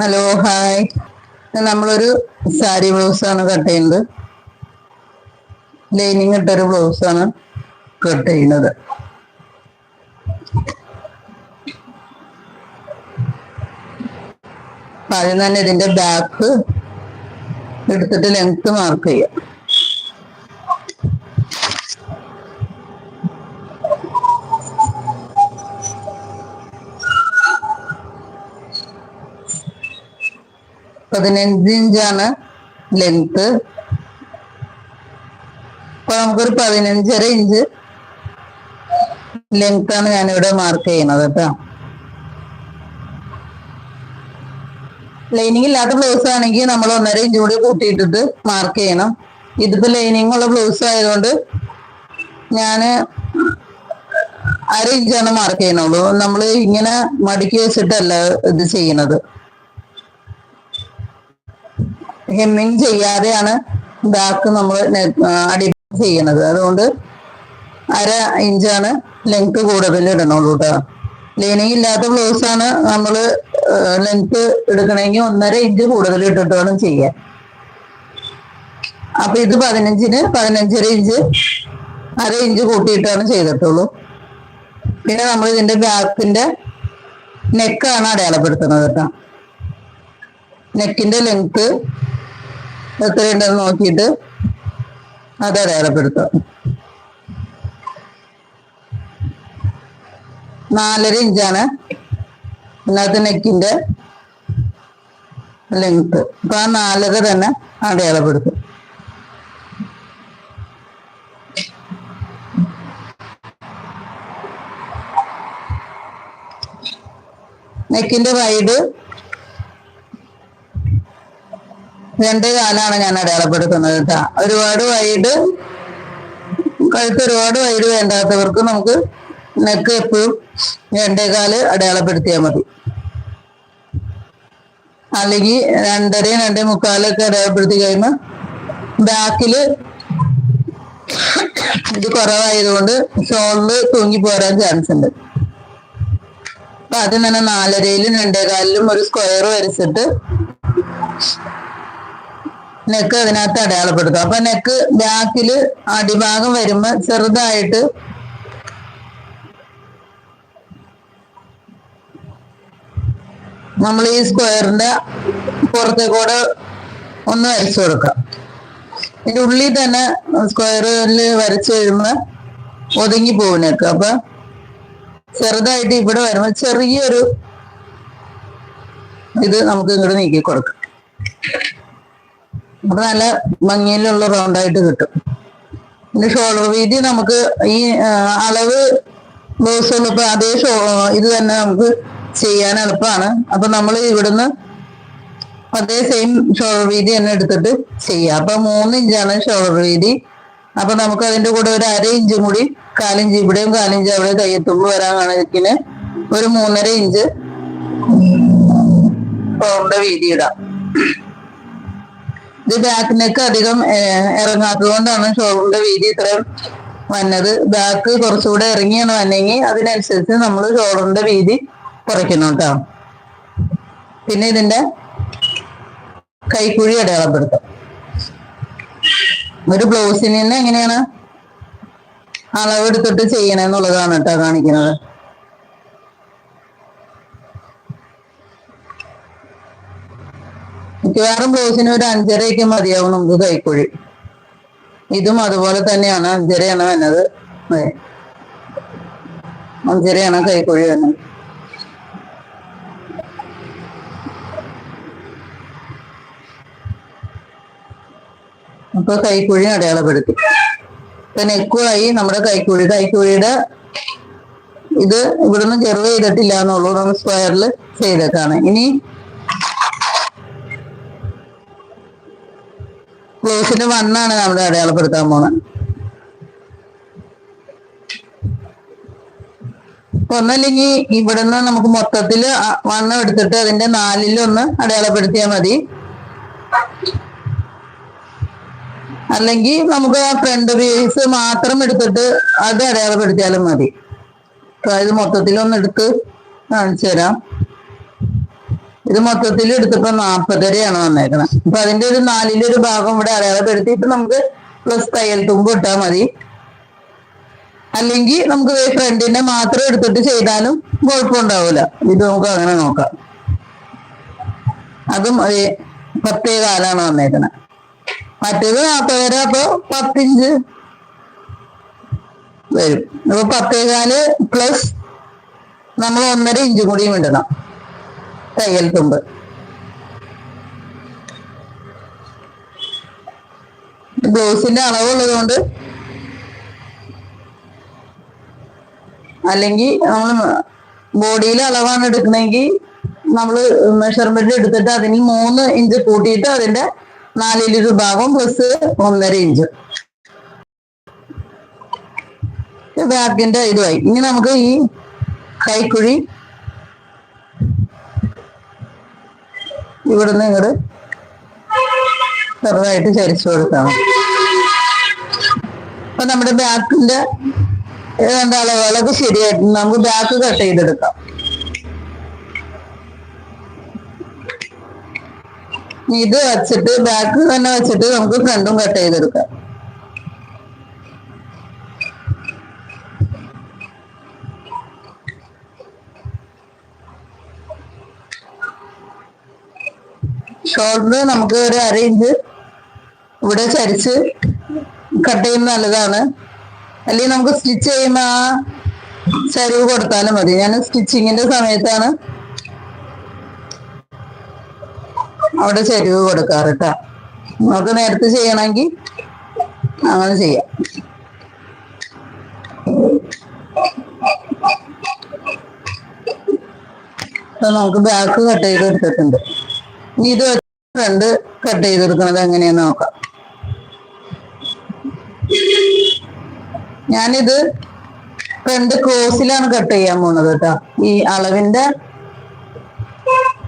Hello hi നമ്മളൊരു sari blouse ആണ് cut ചെയ്യുന്നത്. ലൈനിങ് ഇട്ടൊരു ആണ് കട്ട് ചെയ്യുന്നത്. ആദ്യം തന്നെ ഇതിന്റെ ബാക്ക് എടുത്തിട്ട് ലെങ്ത് മാർക്ക് ചെയ്യാം. പതിനഞ്ച് ഇഞ്ചാണ് ലെങ്ത് അപ്പൊ നമുക്കൊരു പതിനഞ്ചര ഇഞ്ച് ലെങ്ത് ആണ് ഞാനിവിടെ മാർക്ക് ചെയ്യുന്നത് കേട്ടോ ലൈനിങ് ഇല്ലാത്ത ബ്ലൗസ് ആണെങ്കിൽ നമ്മൾ ഒന്നര ഇഞ്ച് കൂടി കൂട്ടിയിട്ടിട്ട് മാർക്ക് ചെയ്യണം. ഇതിപ്പോ ലൈനിങ് ഉള്ള ബ്ലൗസ് ആയതുകൊണ്ട് ഞാൻ അര ഇഞ്ചാണ് മാർക്ക് ചെയ്യണുള്ളൂ നമ്മൾ ഇങ്ങനെ മടക്കി വെച്ചിട്ടല്ല ഇത് ചെയ്യണത് ഹെമ്മിങ് ചെയ്യാതെയാണ് ബാക്ക് നമ്മൾ അടി ചെയ്യണത് അതുകൊണ്ട് അര ഇഞ്ചാണ് ലെങ്ത് കൂടുതൽ ഇടണുള്ളൂ കേട്ടോ ലൈനിങ് ഇല്ലാത്ത ബ്ലൗസ് ആണ് നമ്മൾ ലെങ്ത് എടുക്കണമെങ്കിൽ ഒന്നര ഇഞ്ച് കൂടുതൽ ഇട്ടിട്ട് വേണം ചെയ്യാൻ. അപ്പൊ ഇത് പതിനഞ്ചിന് പതിനഞ്ചര ഇഞ്ച് അര ഇഞ്ച് കൂട്ടിയിട്ടാണ് ചെയ്തിട്ടുള്ളൂ. പിന്നെ നമ്മൾ ഇതിന്റെ ബാക്കിന്റെ നെക്കാണ് അടയാളപ്പെടുത്തുന്നത് കേട്ടോ നെക്കിന്റെ ലെങ്ത് എത്രയുണ്ടെന്ന് നോക്കിയിട്ട് അത് അടയാളപ്പെടുത്തുക. നാലര ഇഞ്ചാണ് ഇതിനകത്ത് നെക്കിന്റെ ലെങ്ത് അപ്പൊ ആ നാലര തന്നെ അടയാളപ്പെടുത്തും. നെക്കിന്റെ വൈഡ് രണ്ട് കാലാണ് ഞാൻ അടയാളപ്പെടുത്തുന്നത് കേട്ടോ. ഒരുപാട് വൈഡ് കഴുത്ത് ഒരുപാട് വൈഡ് വേണ്ടാത്തവർക്ക് നമുക്ക് നെക്ക് എപ്പോഴും രണ്ടേകാൽ അടയാളപ്പെടുത്തിയാൽ മതി. അല്ലെങ്കിൽ രണ്ടരയും രണ്ടേ മുക്കാലൊക്കെ അടയാളപ്പെടുത്തി കഴിയുമ്പോൾ ബാക്കിൽ ഇത് കുറവായതുകൊണ്ട് ഷോളിൽ തൂങ്ങി പോരാൻ ചാൻസ് ഉണ്ട്. അപ്പൊ ആദ്യം തന്നെ നാലരയിലും രണ്ടേകാലിലും ഒരു സ്ക്വയർ വരച്ചിട്ട് നെക്ക് അതിനകത്ത് അടയാളപ്പെടുത്തും. അപ്പൊ നെക്ക് ബാക്കിൽ അടിഭാഗം വരുമ്പോ ചെറുതായിട്ട് നമ്മൾ ഈ സ്ക്വയറിന്റെ പുറത്തെ കൂടെ ഒന്ന് വരച്ചു കൊടുക്കാം. ഇതിന്റെ ഉള്ളിൽ തന്നെ സ്ക്വയറിൽ വരച്ചു കഴിയുമ്പോ ഒതുങ്ങി പോകും നെക്ക് അപ്പൊ ചെറുതായിട്ട് ഇവിടെ വരുമ്പോൾ ചെറിയൊരു ഇത് നമുക്ക് ഇങ്ങോട്ട് നീക്കി കൊടുക്കാം. അപ്പൊ നല്ല ഭംഗിയിലുള്ള റൗണ്ടായിട്ട് കിട്ടും. പിന്നെ ഷോൾഡർ വീതി നമുക്ക് ഈ അളവ് ബ്ലൗസ് ഉള്ളപ്പോൾ അതേ ഷോ ഇത് തന്നെ നമുക്ക് ചെയ്യാൻ എളുപ്പമാണ് അപ്പൊ നമ്മൾ ഇവിടുന്ന് അതേ സെയിം ഷോൾഡർ വീതി തന്നെ എടുത്തിട്ട് ചെയ്യാം. അപ്പൊ മൂന്ന് ഇഞ്ചാണ് ഷോൾഡർ വീതി. അപ്പൊ നമുക്ക് അതിന്റെ കൂടെ ഒരു അര ഇഞ്ചും കൂടി കാലിഞ്ച് ഇവിടെയും കാലിഞ്ച് അവിടെ കയ്യെത്തുമ്പ് വരാൻ കണക്കിന് ഒരു മൂന്നര ഇഞ്ച് ഷോൾഡറിന്റെ വീതി ഇടാം. ഇത് ബാക്കിനൊക്കെ നെക്ക് അധികം ഇറങ്ങാത്തത് കൊണ്ടാണ് ഷോൾഡറിന്റെ വീതി ഇത്രയും വന്നത്. ബാക്ക് കുറച്ചുകൂടെ ഇറങ്ങിയാണ് വന്നെങ്കിൽ അതിനനുസരിച്ച് നമ്മൾ ഷോറൂമിന്റെ വീതി കുറയ്ക്കണം കേട്ടോ പിന്നെ ഇതിന്റെ കൈക്കുഴി അടയാളപ്പെടുത്തും. ഒരു ബ്ലൗസിന് തന്നെ എങ്ങനെയാണ് അളവെടുത്തിട്ട് ചെയ്യണമെന്നുള്ളതാണ് കേട്ടോ കാണിക്കുന്നത്. മിക്കവാറും ബ്ലൗസിന് ഒരു അഞ്ചരയൊക്കെ മതിയാവും നമുക്ക് കൈക്കുഴി. ഇതും അതുപോലെ തന്നെയാണ്. അഞ്ചരയാണ് വന്നത്. അഞ്ചരയാണ് കൈക്കുഴി വന്നത് അപ്പൊ കൈക്കുഴി അടയാളപ്പെടുത്തി. ഇപ്പൊ നെക്കുമായി നമ്മുടെ കൈക്കുഴി. കൈക്കുഴിയുടെ ഇത് ഇവിടുന്ന് ചെറുവ് ചെയ്തിട്ടില്ല എന്നുള്ളൂ. നമ്മൾ സ്ക്വയറിൽ ചെയ്തേക്കാണ്. ഇനി ബ്ലൗസിന്റെ വന്നാണ് നമ്മൾ അടയാളപ്പെടുത്താൻ പോണത്. ഒന്നല്ലെങ്കിൽ ഇവിടുന്ന് നമുക്ക് മൊത്തത്തിൽ വണ്ണം എടുത്തിട്ട് അതിന്റെ നാലിലൊന്ന് അടയാളപ്പെടുത്തിയാൽ മതി. അല്ലെങ്കിൽ നമുക്ക് ആ ഫ്രണ്ട് പീസ് മാത്രം എടുത്തിട്ട് അത് അടയാളപ്പെടുത്തിയാലും മതി. അതായത് മൊത്തത്തിൽ ഒന്ന് എടുത്ത് കാണിച്ചു തരാം. ഇത് മൊത്തത്തിൽ എടുത്തപ്പോ നാപ്പതരയാണ് വന്നേക്കുന്നത് അപ്പൊ അതിന്റെ ഒരു നാലിലൊരു ഭാഗം ഇവിടെ അടയാളപ്പെടുത്തിയിട്ട് നമുക്ക് പ്ലസ് തയ്യൽ തുമ്പ് ഇട്ടാൽ മതി. അല്ലെങ്കിൽ നമുക്ക് ഫ്രണ്ടിന്റെ മാത്രം എടുത്തിട്ട് ചെയ്താലും കുഴപ്പമുണ്ടാവൂല. ഇത് നമുക്ക് അങ്ങനെ നോക്കാം. അതും പത്തേ കാലാണ് വന്നേക്കുന്നത് മറ്റേത് നാൽപ്പതര അപ്പൊ പത്തിഞ്ച് വരും. അപ്പൊ പത്തേകാൽ പ്ലസ് നമ്മൾ ഒന്നര ഇഞ്ചും കൂടിയും ഇടണം തയ്യൽ തുമ്പ് ബ്ലൗസിന്റെ അളവുള്ളത് കൊണ്ട് അല്ലെങ്കിൽ നമ്മൾ ബോഡിയിലെ അളവാണ് എടുക്കണമെങ്കിൽ നമ്മൾ മെഷർമെന്റ് എടുത്തിട്ട് അതിന് മൂന്ന് ഇഞ്ച് കൂട്ടിയിട്ട് അതിന്റെ നാലിലൊരു ഭാഗം പ്ലസ് ഒന്നര ഇഞ്ച് ബാക്കിന്റെ ഇതുമായി. ഇനി നമുക്ക് ഈ കൈക്കുഴി ഇവിടുന്ന് ഇങ്ങോട്ട് ചെറുതായിട്ട് ചരിച്ചു കൊടുക്കണം. അപ്പൊ നമ്മുടെ ബാക്കിന്റെ ഏതാണ്ട് അളവുകളൊക്കെ ശരിയായിട്ട് നമുക്ക് ബാക്ക് കട്ട് ചെയ്തെടുക്കാം. ഇത് വെച്ചിട്ട് ബാക്ക് തന്നെ വെച്ചിട്ട് നമുക്ക് ഫ്രണ്ടും കട്ട് ചെയ്തെടുക്കാം. ഷോൾഡർ നമുക്ക് ഒരു അര ഇഞ്ച് ഇവിടെ ചരിച്ച് കട്ട് ചെയ്യുന്നത് നല്ലതാണ്. അല്ലെങ്കിൽ നമുക്ക് സ്റ്റിച്ച് ചെയ്യുന്ന ആ ചരിവ് കൊടുത്താലും മതി. ഞാൻ സ്റ്റിച്ചിങ്ങിന്റെ സമയത്താണ് അവിടെ ചരിവ് കൊടുക്കാറ് കേട്ടോ നമുക്ക് നേരത്തെ ചെയ്യണമെങ്കിൽ അങ്ങനെ ചെയ്യാം. നമുക്ക് ബാക്ക് കട്ട് ചെയ്ത് എടുത്തിട്ടുണ്ട്. ഇനി ഇത് ഫ്രണ്ട് കട്ട് ചെയ്തെടുക്കുന്നത് എങ്ങനെയാന്ന് നോക്കാം. ഞാനിത് ഫ്രണ്ട് ക്രോസിലാണ് കട്ട് ചെയ്യാൻ പോണത് കേട്ടോ. ഈ അളവിന്റെ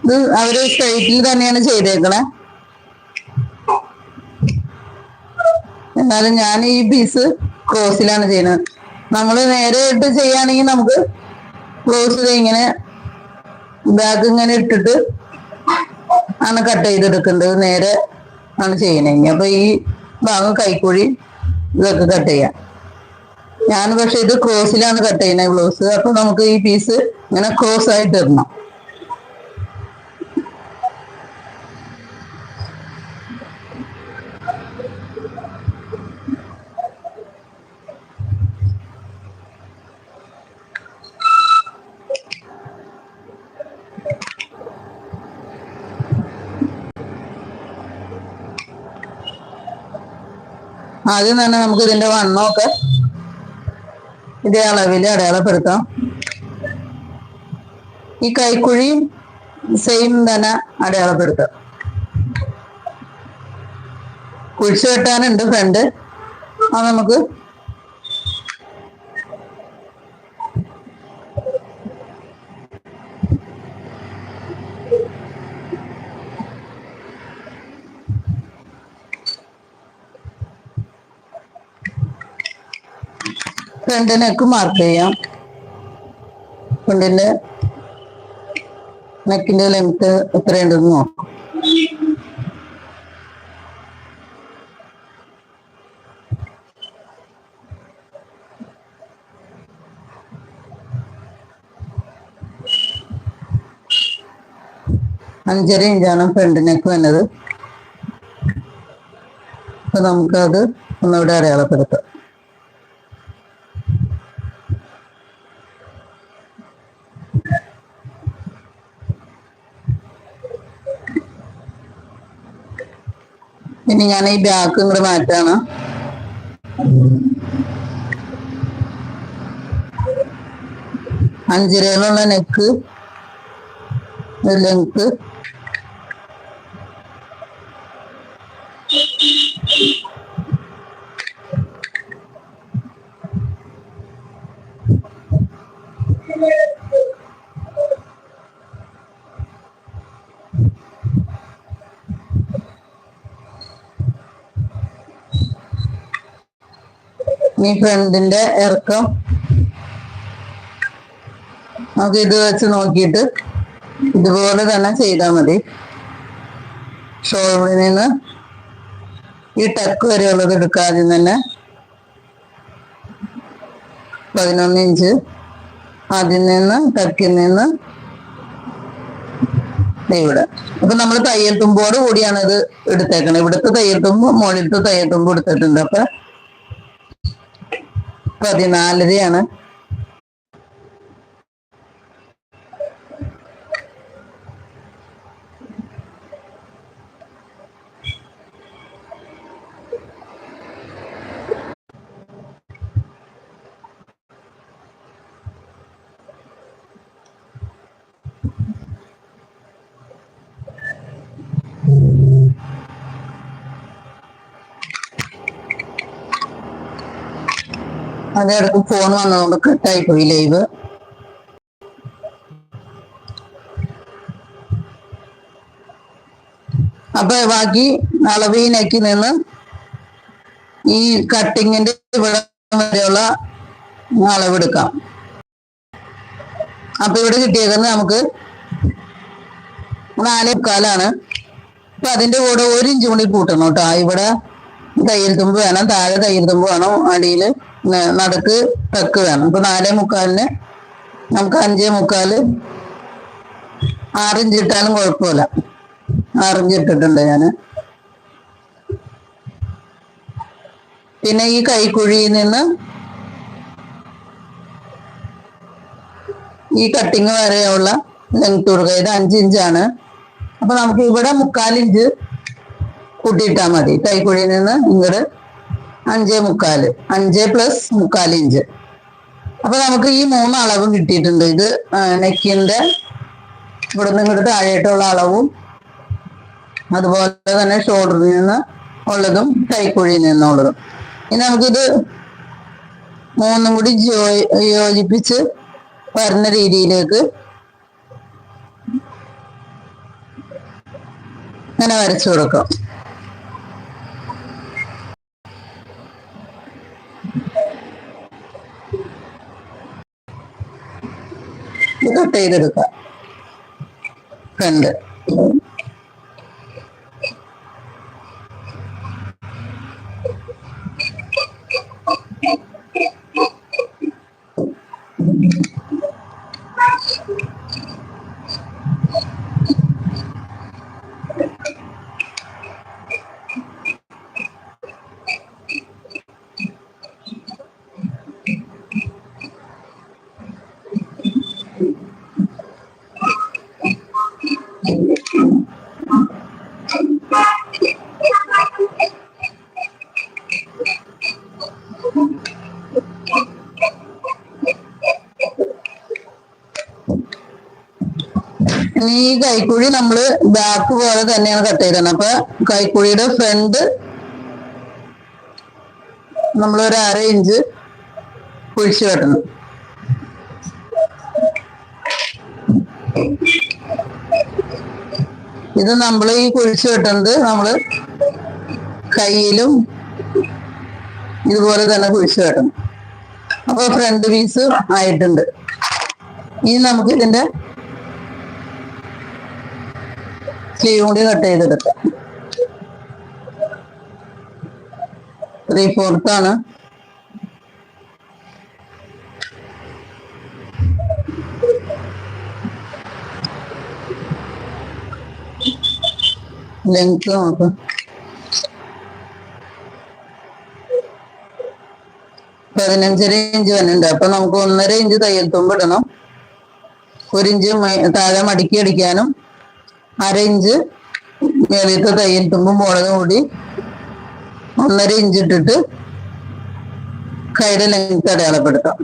ഇത് അവർ സ്ട്രൈറ്റിൽ തന്നെയാണ് ചെയ്തേക്കണേ. എന്നാലും ഞാൻ ഈ പീസ് ക്രോസിലാണ് ചെയ്യുന്നത്. നമ്മൾ നേരെ ഇട്ട് ചെയ്യുകയാണെങ്കിൽ നമുക്ക് ക്രോസ് ഇങ്ങനെ ബാഗ് ഇങ്ങനെ ഇട്ടിട്ട് ആണ് കട്ട് ചെയ്തെടുക്കേണ്ടത് നേരെ ആണ് ചെയ്യണേ അപ്പൊ ഈ ഭാഗം കൈക്കുഴി ഇതൊക്കെ കട്ട് ചെയ്യാം. ഞാൻ പക്ഷെ ഇത് ക്രോസിലാണ് കട്ട് ചെയ്യുന്നത് ബ്ലൗസ് അപ്പൊ നമുക്ക് ഈ പീസ് ഇങ്ങനെ ക്രോസ് ആയിട്ട് ഇടണം. ആദ്യം തന്നെ നമുക്ക് ഇതിന്റെ വണ്ണമൊക്കെ ഇതേ അളവിൽ അടയാളപ്പെടുത്താം. ഈ കൈക്കുഴിയും സെയിം തന്നെ അടയാളപ്പെടുത്താം കുഴിച്ചു കെട്ടാനുണ്ട് ഫ്രണ്ട് അത് നമുക്ക് ഫ്രണ്ട് നെക്ക് മാർക്ക് ചെയ്യാം. ഫ്രണ്ടിന്റെ നെക്കിന്റെ ലെങ്ത് എത്രയുണ്ടെന്ന് നോക്കാം. അഞ്ചര ഇഞ്ചാണ് ഫ്രണ്ട് നെക്ക് അപ്പൊ നമുക്കത് ഒന്നുകൂടെ അടയാളപ്പെടുത്താം ഇനി ഞാൻ ഈ ബാക്ക് ഇങ്ങോട്ട് മാറ്റാണ്? അഞ്ചരയിലുള്ള നെക്ക് ലെങ്ത് ഈ ഫ്രണ്ടിന്റെ ഇറക്കം. നമുക്ക് ഇത് വെച്ച് നോക്കിയിട്ട് ഇതുപോലെ തന്നെ ചെയ്താൽ മതി. ഷോറൂമിൽ നിന്ന് ഈ ടക്ക് വരെയുള്ളത് എടുക്കുക ആദ്യം തന്നെ. പതിനൊന്ന് ഇഞ്ച് അതിൽ നിന്ന് ടക്കിൽ നിന്ന് ഇവിടെ. അപ്പൊ നമ്മൾ തയ്യൽ തുമ്പോട് കൂടിയാണ് ഇത് എടുത്തേക്കണത് ഇവിടുത്തെ തയ്യൽ തുമ്പ് മുകളിലത്തെ തയ്യൽ തുമ്പ് എടുത്തിട്ടുണ്ട്. അപ്പൊ പതിനാലരയാണ്. അതിടക്ക് ഫോൺ വന്നതുകൊണ്ട് കട്ടായി പോയി ലൈവ് അപ്പൊ ബാക്കി അളവ് ഈ നിന്ന് ഈ കട്ടിങ്ങിന്റെ ഇവിടെ വരെയുള്ള അളവെടുക്കാം അപ്പൊ ഇവിടെ കിട്ടിയേക്കുന്നത് നമുക്ക് നാലേ കാലാണ് അപ്പൊ അതിന്റെ കൂടെ ഒരു ഇഞ്ച് കൂടി കൂട്ടണം കേട്ടോ. ഇവിടെ തയ്യൽ തുമ്പ് വേണം താഴെ തയ്യൽ തുമ്പ് വേണം അടിയിൽ നടുക്ക് ടക്ക് വേണം. അപ്പൊ നാലേ മുക്കാലിന് നമുക്ക് അഞ്ചേ മുക്കാൽ ആറിഞ്ച് ഇട്ടാലും കുഴപ്പമില്ല. ആറിഞ്ച് ഇട്ടിട്ടുണ്ട് ഞാൻ. പിന്നെ ഈ കൈക്കുഴിയിൽ നിന്ന് ഈ കട്ടിങ് വരെയുള്ള ലെങ്ത് കൊടുക്കുക. ഇത് അഞ്ച് ഇഞ്ചാണ് അപ്പൊ നമുക്ക് ഇവിടെ മുക്കാലിഞ്ച് കൂട്ടിയിട്ടാൽ മതി. കൈക്കുഴിയിൽ നിന്ന് ഇങ്ങോട്ട് അഞ്ചേ മുക്കാൽ. അഞ്ച് പ്ലസ് മുക്കാൽ ഇഞ്ച്. അപ്പൊ നമുക്ക് ഈ മൂന്ന് അളവ് കിട്ടിയിട്ടുണ്ട്. ഇത് നെക്കിന്റെ ഇവിടെ നിന്ന് ഇങ്ങോട്ട് താഴെയായിട്ടുള്ള അളവും അതുപോലെ തന്നെ ഷോൾഡറിൽ നിന്ന് ഉള്ളതും കൈക്കുഴിയിൽ നിന്നുള്ളതും. ഇനി നമുക്കിത് മൂന്നും കൂടി യോജിപ്പിച്ച് വരുന്ന രീതിയിലേക്ക് ഇങ്ങനെ വരച്ചു കൊടുക്കാം. ഇത് കട്ട് ചെയ്തെടുക്കാം കൈക്കുഴി നമ്മൾ ബാക്ക് പോലെ തന്നെയാണ് കട്ട് ചെയ്തത്. അപ്പൊ കൈക്കുഴിയുടെ ഫ്രണ്ട് നമ്മൾ ഒരു അര ഇഞ്ച് കുഴിച്ചു വെട്ടണം. ഇത് നമ്മൾ ഈ കുഴിച്ചു വെട്ടുന്നത് നമ്മൾ കയ്യിലും ഇതുപോലെ തന്നെ കുഴിച്ചു വെട്ടണം. അപ്പൊ ഫ്രണ്ട് പീസ് ആയിട്ടുണ്ട്. ഇനി നമുക്ക് ഇതിന്റെ സ്ലീവ് കൂടി കട്ട് ചെയ്തെടുക്കാം. ത്രീ ഫോർത്ത് ആണ്. ലെങ്ത് നോക്കാം. പതിനഞ്ചര ഇഞ്ച് വരുന്നുണ്ട് അപ്പൊ നമുക്ക് ഒന്നര ഇഞ്ച് തയ്യൽ തുമ്പിടണം ഒരു താഴെ മടക്കി അടിക്കാനും. അര ഇഞ്ച് തയ്യൽ തുമ്പും മുളകും കൂടി ഒന്നര ഇഞ്ച് ഇട്ടിട്ട് കൈയുടെ ലെങ്ത് അടയാളപ്പെടുത്താം.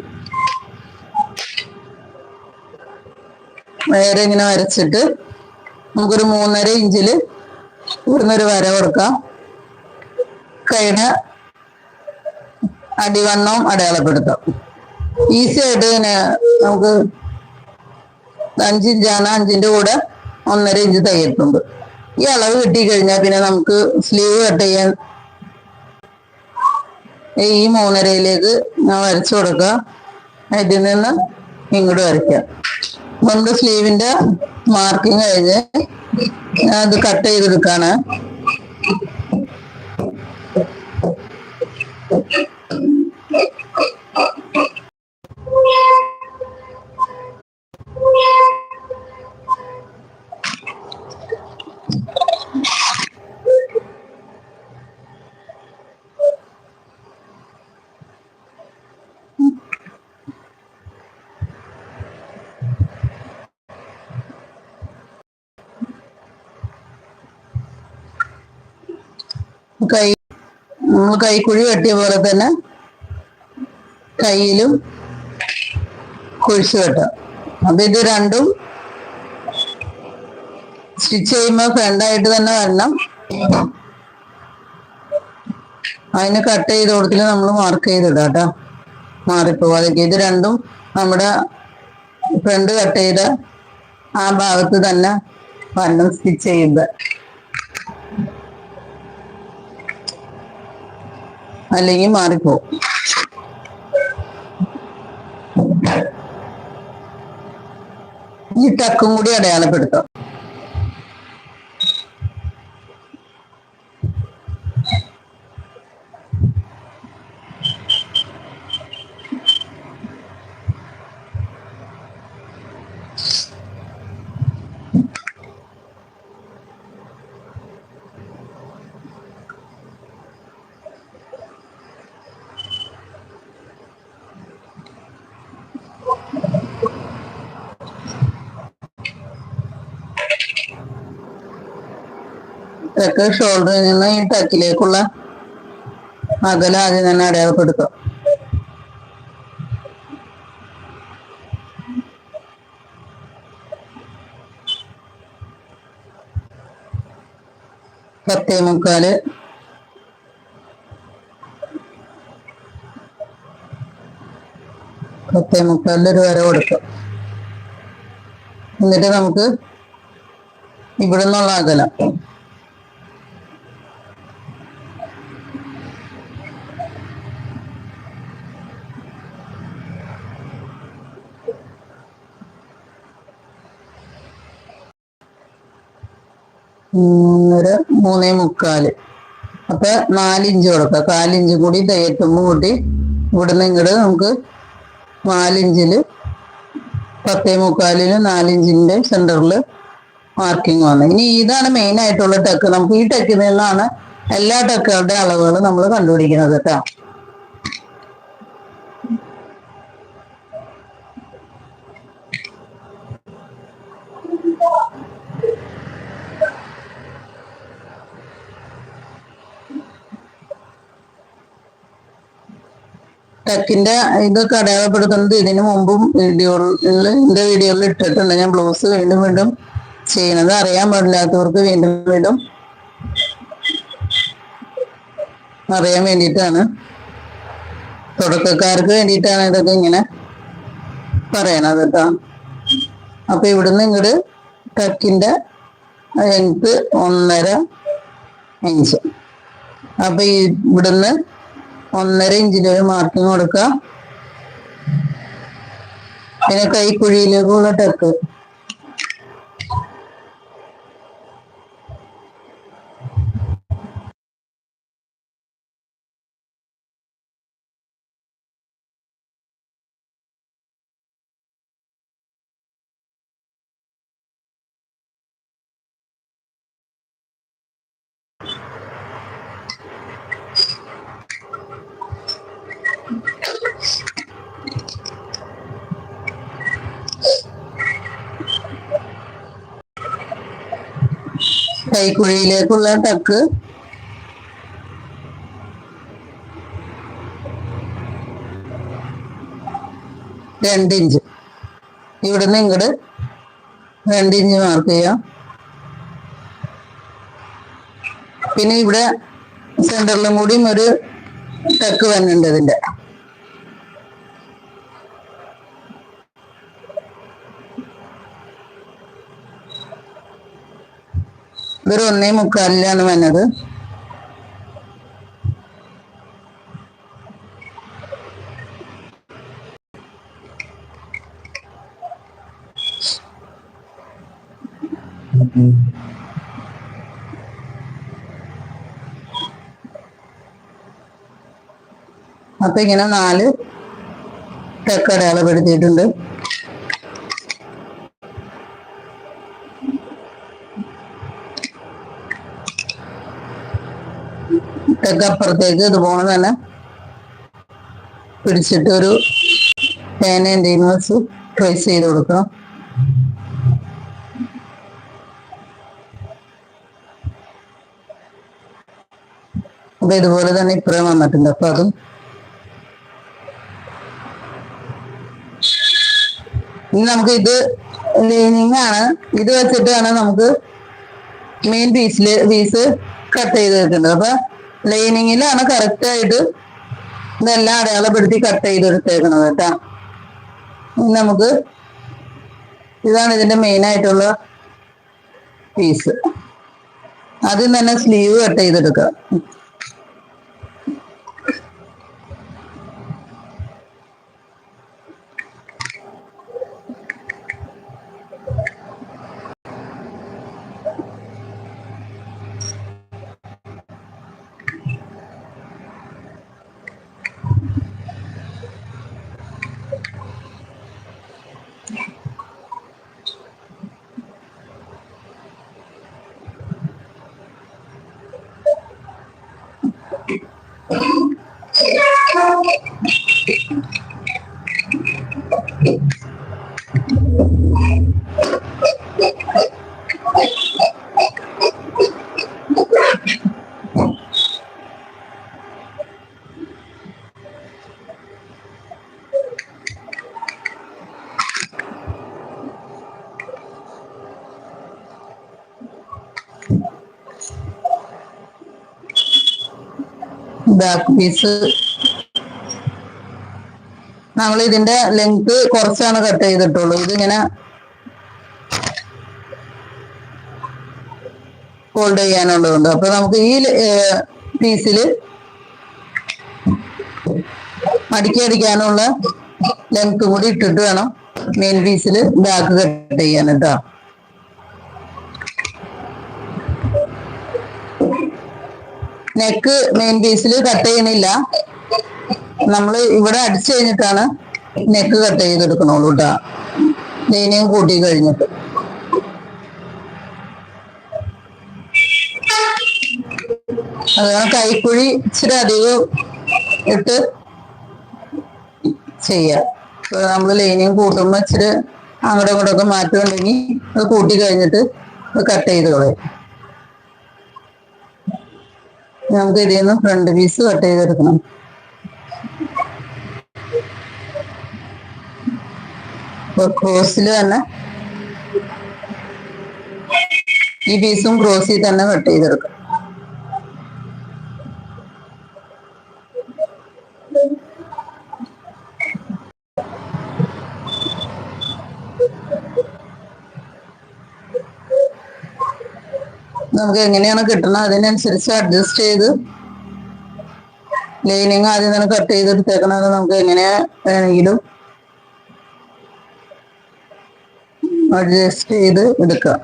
വേറെ ഇങ്ങനെ വരച്ചിട്ട് നമുക്കൊരു മൂന്നര ഇഞ്ചിൽ ഇവിടുന്ന് ഒരു വര കൊടുക്കാം. കൈയുടെ അടിവണ്ണവും അടയാളപ്പെടുത്താം. ഈസി ആയിട്ട് ഇങ്ങനെ നമുക്ക് അഞ്ചിഞ്ചാണ് അഞ്ചിന്റെ കൂടെ ഒന്നര ഇഞ്ച് തയ്യത്തുണ്ട് ഈ അളവ് കിട്ടി കഴിഞ്ഞാൽ പിന്നെ നമുക്ക് സ്ലീവ് കട്ട് ചെയ്യാൻ ഈ മൂന്നരയിലേക്ക് ഞാൻ വരച്ചു കൊടുക്കുക. ഇതിൽ നിന്ന് ഇങ്ങോട്ട് വരയ്ക്കാം. നമ്മുടെ സ്ലീവിന്റെ മാർക്കിങ് കഴിഞ്ഞ് ഞാൻ അത് കട്ട് ചെയ്തെടുക്കാണ്. നമ്മൾ കുഴി വെട്ടിയ പോലെ തന്നെ കയ്യിലും കുഴിച്ചു വെട്ടാം. അപ്പൊ ഇത് രണ്ടും സ്റ്റിച്ച് ചെയ്യുമ്പോൾ ഫ്രണ്ടായിട്ട് തന്നെ വരണം. അതിന് കട്ട് ചെയ്ത് കൊടുത്തില്ല നമ്മൾ മാർക്ക് ചെയ്തിടാം കേട്ടോ. മാറിപ്പോവാതൊക്കെ ഇത് രണ്ടും നമ്മുടെ ഫ്രണ്ട് കട്ട് ചെയ്ത ആ ഭാഗത്ത് തന്നെ വരണം സ്റ്റിച്ച് ചെയ്യുന്നത്. അല്ലെങ്കിൽ മാറിപ്പോവും. ഈ ടക്കും കൂടി അടയാളപ്പെടുത്താം തെക്ക് ഷോൾഡറിൽ നിന്ന് ഈ ടക്കിലേക്കുള്ള അകലം ആദ്യം തന്നെ അടയാളപ്പെടുത്തും പത്തേ മുക്കാൽ. പത്തേ മുക്കാലിൽ ഒരു വര കൊടുക്കും. എന്നിട്ട് നമുക്ക് ഇവിടെ നിന്നുള്ള അകലം. മൂന്നര മൂന്നേ മുക്കാൽ. അപ്പൊ നാലിഞ്ച് കൊടുക്കുക. കാലിഞ്ച് കൂടി തയ്യത്തുമ്പ് കൂട്ടി ഇവിടുന്ന് ഇങ്ങോട്ട് നമുക്ക് നാലിഞ്ചിൽ പത്തേ മുക്കാലിന് നാലിഞ്ചിന്റെ സെന്ററിൽ മാർക്കിംഗ് വന്നു. ഇനി ഇതാണ് മെയിൻ ആയിട്ടുള്ള ടെക്ക് നമുക്ക് ഈ ടെക്കിൽ നിന്നാണ് എല്ലാ ടെക്കുകളുടെ അളവുകൾ നമ്മൾ കണ്ടുപിടിക്കുന്നത് കേട്ടോ. ടെക്കിന്റെ ഇതൊക്കെ അടയാളപ്പെടുത്തുന്നത് ഇതിനു മുമ്പും വീഡിയോയിൽ എന്റെ വീഡിയോയിൽ ഇട്ടിട്ടുണ്ട്. ഞാൻ ബ്ലൗസ് വീണ്ടും വീണ്ടും ചെയ്യണത് അറിയാൻ പാടില്ലാത്തവർക്ക് വീണ്ടും വീണ്ടും അറിയാൻ വേണ്ടിയിട്ടാണ്. തുടക്കക്കാർക്ക് വേണ്ടിയിട്ടാണ് ഇതൊക്കെ ഇങ്ങനെ പറയണത് കേട്ടോ. അപ്പൊ ഇവിടുന്ന് ഇങ്ങോട്ട് ടക്കിന്റെ ലെങ്ത് ഒന്നര ഇഞ്ച് അപ്പൊ ഇവിടുന്ന് ഒന്നര ഇഞ്ചിന്റെ ഒരു മാർക്കിങ് കൊടുക്കുക. പിന്നെ കൈക്കുഴിയിലേക്കുള്ള ടെക്ക് കൈക്കുഴിയിലേക്കുള്ള ടക്ക് രണ്ടിഞ്ച് ഇവിടുന്ന് ഇങ്ങോട്ട് രണ്ടിഞ്ച് മാർക്ക് ചെയ്യാം. പിന്നെ ഇവിടെ സെന്ററിലും കൂടിയും ഒരു ടക്ക് വന്നിട്ടുണ്ട് ഇതിന്റെ ഇതൊരു ഒന്നേ മുക്കാലിലാണ് വന്നത്. അപ്പൊ ഇങ്ങനെ നാല് ടെക്ക് ഇത് അപ്പുറത്തേക്ക് ഇതുപോലെ തന്നെ പിടിച്ചിട്ട് ഒരു പേന എന്തെങ്കിലും വെച്ച് ട്രേസ് ചെയ്ത് കൊടുക്കാം അപ്പൊ ഇതുപോലെ തന്നെ ഇപ്പുറം വന്നിട്ടുണ്ട്. അപ്പൊ അതും ഇനി നമുക്ക് ഇത് ലൈനിങ് ആണ്. ഇത് വെച്ചിട്ടാണ് നമുക്ക് മെയിൻ പീസിൽ പീസ് കട്ട് ചെയ്ത് വെക്കുന്നത് അപ്പൊ ലൈനിങ്ങിലാണ് കറക്റ്റ് ആയിട്ട് ഇതെല്ലാം അടയാളപ്പെടുത്തി കട്ട് ചെയ്ത് എടുത്തേക്കണത് കേട്ടാ നമുക്ക് ഇതാണ് ഇതിന്റെ മെയിൻ ആയിട്ടുള്ള പീസ് ആദ്യം തന്നെ സ്ലീവ് കട്ട് ചെയ്തെടുക്കുക ബാക്ക് പീസ് നമ്മൾ ഇതിന്റെ ലെങ്ത് കുറച്ചാണ് കട്ട് ചെയ്തിട്ടുള്ളൂ. ഇതിങ്ങനെ ഫോൾഡ് ചെയ്യാനുള്ളതുണ്ട്. അപ്പൊ നമുക്ക് ഈ പീസിൽ മടക്കി അടിക്കാനുള്ള ലെങ്ത് കൂടി ഇട്ടിട്ട് വേണം മെയിൻ പീസിൽ ബാക്ക് കട്ട് ചെയ്യാൻ കേട്ടോ നെക്ക് മെയിൻ പീസിൽ കട്ട് ചെയ്യണില്ല. നമ്മൾ ഇവിടെ അടിച്ചു കഴിഞ്ഞിട്ടാണ് നെക്ക് കട്ട് ചെയ്തെടുക്കണുള്ളൂ കേട്ടോ ലൈനിങ് കൂട്ടി കഴിഞ്ഞിട്ട്. അതുകൊണ്ട് കൈക്കുഴി ഇച്ചിരി അധികം ഇട്ട് ചെയ്യാം. നമ്മൾ ലൈനിങ് കൂട്ടുമ്പോ ഇച്ചിരി അങ്ങോട്ടും ഇങ്ങോട്ടൊക്കെ മാറ്റമുണ്ടെങ്കിൽ അത് കൂട്ടി കഴിഞ്ഞിട്ട് കട്ട് ചെയ്ത് കളയും. നമുക്ക് ഇതിൽ നിന്ന് ഫ്രണ്ട് പീസ് കട്ട് ചെയ്തെടുക്കണം. ക്രോസിൽ തന്നെ ഈ പീസും ക്രോസിൽ തന്നെ കട്ട് ചെയ്തെടുക്കാം. നമുക്ക് എങ്ങനെയാണ് കിട്ടുന്നത് അതിനനുസരിച്ച് അഡ്ജസ്റ്റ് ചെയ്ത് ലൈനിങ് ആദ്യം തന്നെ കട്ട് ചെയ്തെടുത്തേക്കണത് നമുക്ക് എങ്ങനെ വേണമെങ്കിലും അഡ്ജസ്റ്റ് ചെയ്ത് എടുക്കുക.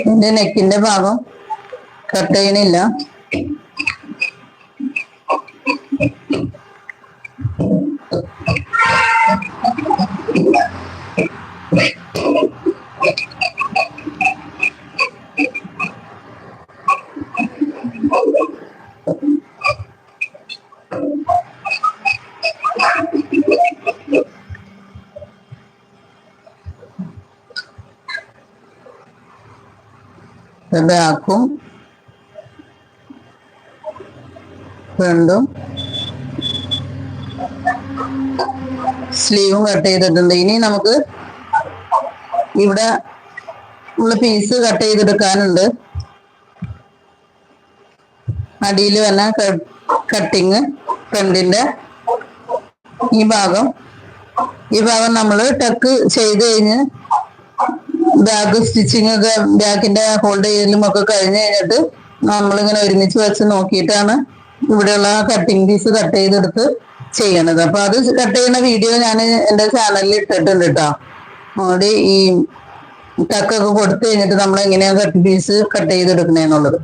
ഇതിന്റെ നെക്കിന്റെ ഭാഗം കട്ട് ചെയ്യണില്ല ബാക്കും ഫ്രണ്ടും സ്ലീവും കട്ട് ചെയ്തിട്ടുണ്ട്. ഇനി നമുക്ക് ഇവിടെ ഉള്ള പീസ് കട്ട് ചെയ്തെടുക്കാനുണ്ട്. അടിയിൽ വന്ന കട്ടിങ് ഫ്രണ്ടിന്റെ ഈ ഭാഗം. ഈ ഭാഗം നമ്മൾ ടക്ക് ചെയ്ത് കഴിഞ്ഞ് ബാഗ് സ്റ്റിച്ചിങ് ഒക്കെ ബാഗിന്റെ ഹോൾഡ് ചെയ്യലും ഒക്കെ കഴിഞ്ഞു കഴിഞ്ഞിട്ട് നമ്മളിങ്ങനെ ഒരുമിച്ച് വെച്ച് നോക്കിയിട്ടാണ് ഇവിടെയുള്ള കട്ടിങ് പീസ് കട്ട് ചെയ്തെടുത്ത് ചെയ്യണത്. അപ്പൊ അത് കട്ട് ചെയ്യുന്ന വീഡിയോ ഞാൻ എന്റെ ചാനലിൽ ഇട്ടിട്ടുണ്ട് കേട്ടോ അവിടെ ഈ ടക്കൊക്കെ കൊടുത്തു കഴിഞ്ഞിട്ട് നമ്മൾ എങ്ങനെയാ കട്ട് പീസ് കട്ട് ചെയ്തെടുക്കണേന്നുള്ളത്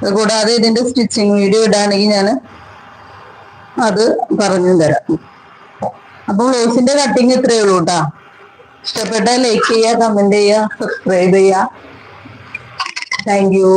അത് കൂടാതെ ഇതിന്റെ സ്റ്റിച്ചിങ് വീഡിയോ ഇടാണെങ്കിൽ ഞാൻ അത് പറഞ്ഞു തരാം അപ്പൊ ബ്ലൗസിന്റെ കട്ടിങ് ഇത്രയേ ഉള്ളൂ കേട്ടാ ഇഷ്ടപ്പെട്ടാൽ ലൈക്ക് ചെയ്യുക കമന്റ് ചെയ്യുക സബ്സ്ക്രൈബ് ചെയ്യുക. Thank you